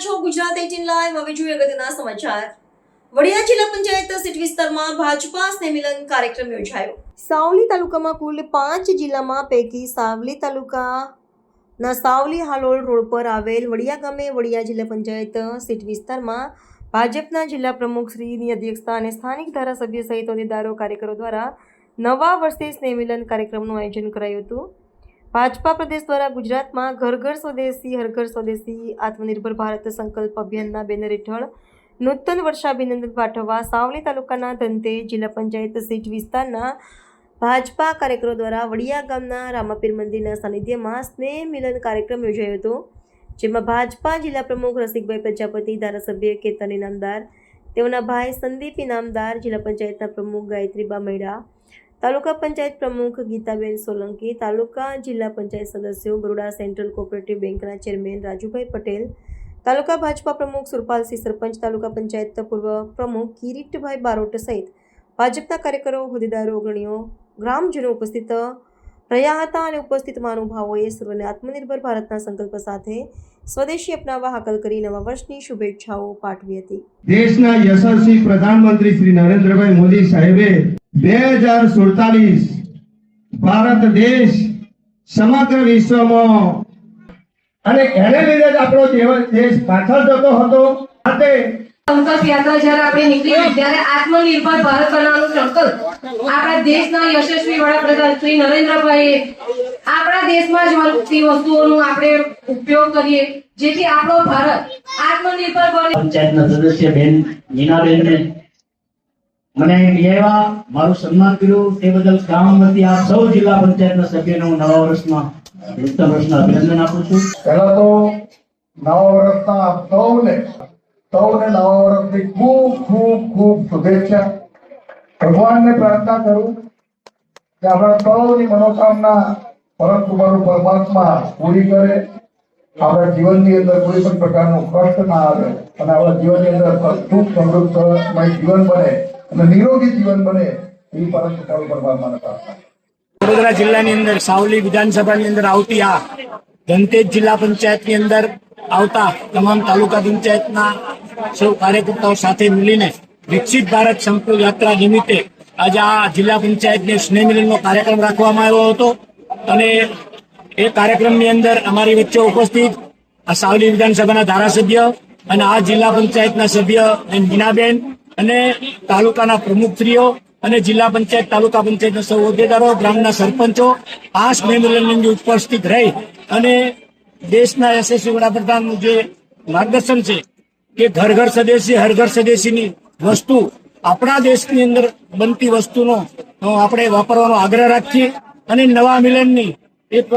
છો Gujarat eighteen live. હવે જોઈએ અગત્યના સમાચાર. વડિયા જિલ્લા પંચાયત સીટ વિસ્તારમાં ભાજપા સ્નેહમિલન કાર્યક્રમ યોજાયો. સાવલી તાલુકામાં કુલ પાંચ જિલ્લામાં પૈકી સાવલી તાલુકાના સાવલી હાલોલ રોડ પર આવેલ વડિયા ગામે વડિયા જિલ્લા પંચાયત સીટ વિસ્તારમાં ભાજપના જિલ્લા પ્રમુખ શ્રીની અધ્યક્ષતા અને સ્થાનિક ધારાસભ્ય સહિત હોદ્દેદારો કાર્યકરો દ્વારા નવા વર્ષે સ્નેહમિલન કાર્યક્રમનું આયોજન કરાયું હતું. ભાજપા પ્રદેશ દ્વારા ગુજરાતમાં ઘર ઘર સ્વદેશી હર ઘર સ્વદેશી, આત્મનિર્ભર ભારત સંકલ્પ અભિયાનના બેનર હેઠળ નૂતન વર્ષાભિનંદન પાઠવવા સાવલી તાલુકાના ધંતે જિલ્લા પંચાયત સીટ વિસ્તારના ભાજપા કાર્યકરો દ્વારા વડિયા ગામના રામાપીર મંદિરના સાનિધ્યમાં સ્નેહ મિલન કાર્યક્રમ યોજાયો હતો, જેમાં ભાજપા જિલ્લા પ્રમુખ રસિકભાઈ પ્રજાપતિ, ધારાસભ્ય કેતન ઇનામદાર તેઓના ભાઈ સંદીપ ઇનામદાર જિલ્લા પંચાયતના પ્રમુખ ગાયત્રીબા મૈડા તાલુકા પંચાયત પ્રમુખ ગીતાબેન સોલંકી, તાલુકા જિલ્લા પંચાયત સદસ્યો બરોડા સેન્ટ્રલ કોઓપરેટિવ બેંકના ચેરમેન રાજુભાઈ પટેલ, તાલુકા ભાજપા પ્રમુખ સુરપાલસિંહ સરપંચ, તાલુકા પંચાયત પૂર્વ પ્રમુખ કિરીટભાઈ બારોટ સહિત ભાજપના કાર્યકરો, હોદ્દેદારો, અગ્રણીઓ, ગ્રામજનો ઉપસ્થિત રહ્યા હતા અને ઉપસ્થિત મહાનુભાવોએ સર્વને આત્મનિર્ભર ભારતના સંકલ્પ સાથે સ્વદેશી અપનાવવા હાકલ કરી નવા વર્ષની શુભેચ્છાઓ પાઠવી હતી. દેશના યશસ્વી પ્રધાનમંત્રી શ્રી નરેન્દ્રભાઈ મોદી સાહેબે બે હજાર સુડતાલીસ ભારત દેશ સમગ્ર વિશ્વમાં અને એને લીધે જ આપણો દેશ પાછળ જતો હતો. માટે સંકલ્પ યાત્રા જયારે આપણે નીકળી ત્યારે આત્મનિર્ભર ભારત બનાવવાનો સંકલ્પ. આપણા દેશના યશસ્વી વડાપ્રધાન શ્રી નરેન્દ્રભાઈએ આપણા દેશમાં જ મળતી વસ્તુઓનો આપણે ઉપયોગ કરીએ જેથી આપણો ભારત આત્મનિર્ભર બને. પંચાયતના સદસ્ય બેન નીનાબેનને મને કહેવા મારું સન્માન કર્યું. તે બદલ ગામ વતી આ સૌ જિલ્લા પંચાયતના સભ્યોને હું નવા વર્ષમાં નૂતન વર્ષના અભિનંદન આપું છું. પહેલા તો નવા વર્ષના સૌને સૌને નવા વર્ષની ખૂબ ખૂબ ખૂબ શુભેચ્છા. ભગવાનને પ્રાર્થના કરું કે આપણા સૌની મનોકામના પરમ કૃપાળુ પરમાત્મા પૂરી કરે, આપણા જીવનની અંદર કોઈ પણ પ્રકારનું કષ્ટ ના આવે અને આપણા જીવનની અંદર ખૂબ સમૃદ્ધમય જીવન બને અને નિરોગી જીવન બને એ પરમ કૃપાળુ પરમાત્માને પ્રાર્થના વડોદરા જિલ્લાની અંદર સાવલી વિધાનસભાની અંદર આવતી આ ધનતેજ જિલ્લા પંચાયતની અંદર આવતા તમામ તાલુકા પંચાયતના સૌ કાર્યકર્તાઓ સાથે મળીને વિકસિત ભારત સંકુલ યાત્રા નિમિત્તે આજે આ જિલ્લા પંચાયતની સ્નેહ મિલનનો કાર્યક્રમ રાખવામાં આવ્યો હતો. અને એ કાર્યક્રમની અંદર અમારી વચ્ચે ઉપસ્થિત આ સાવલી વિધાનસભાના ધારાસભ્ય અને આ જિલ્લા પંચાયતના સભ્ય મીનાબેન અને તાલુકાના પ્રમુખશ્રીઓ અને જિલ્લા પંચાયત, તાલુકા પંચાયતના સૌ હોદ્દેદારો ગ્રામના સરપંચો, આ સ્નેહ મિલન અંદર ઉપસ્થિત રહી અને દેશના યશસ્વી વડાપ્રધાનનું જે માર્ગદર્શન છે કે ઘર ઘર સ્વદેશી હર ઘર સ્વદેશીની વસ્તુ, આપણા દેશની અંદર બનતી વસ્તુનો આપણે વાપરવાનો આગ્રહ રાખીએ અને નવા મિલનની એક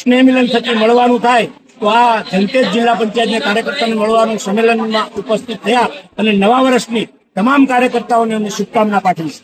સ્નેહ મિલન થકી મળવાનું થાય, તો આ જનતેજ જિલ્લા પંચાયતના કાર્યકર્તાને મળવાનું સંમેલનમાં ઉપસ્થિત થયા અને નવા વર્ષની તમામ કાર્યકર્તાઓને અમે શુભકામના પાઠવીશ.